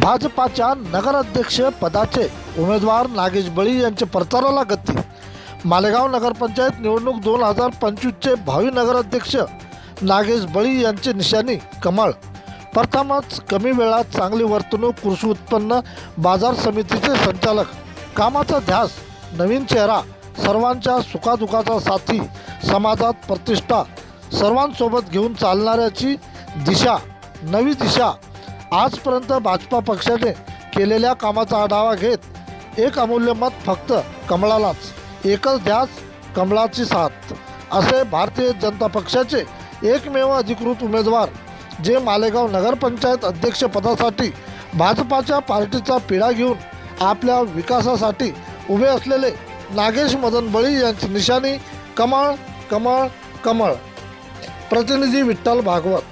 भाजपाच्या नगराध्यक्ष पदाचे उमेदवार नागेश बळी यांच्या प्रचाराला गती. मालेगाव नगरपंचायत निवडणूक दोन हजार पंचवीसचे भावी नगराध्यक्ष नागेश बळी यांचे निशाणी कमळ प्रथमच कमी वेळात चांगली वर्तणूक कृषी उत्पन्न बाजार समितीचे संचालक कामाचा ध्यास नवीन चेहरा सर्वांच्या सुखादुखाचा साथी समाजात प्रतिष्ठा सर्वांसोबत घेऊन चालणाऱ्याची दिशा नवी दिशा आजपर्यंत भाजपा पक्षाने केलेल्या कामाचा आढावा घेत एक अमूल्य मत फक्त कमळालाच एकच ध्यास कमळाची साथ. असे भारतीय जनता पक्षाचे एकमेव अधिकृत उमेदवार जे मालेगाव नगरपंचायत अध्यक्षपदासाठी भाजपाच्या पार्टीचा पिढा घेऊन आपल्या विकासासाठी उभे असलेले नागेश मदन बळी यांची निशाणी कमळ कमळ कमळ. प्रतिनिधी विठ्ठल भागवत.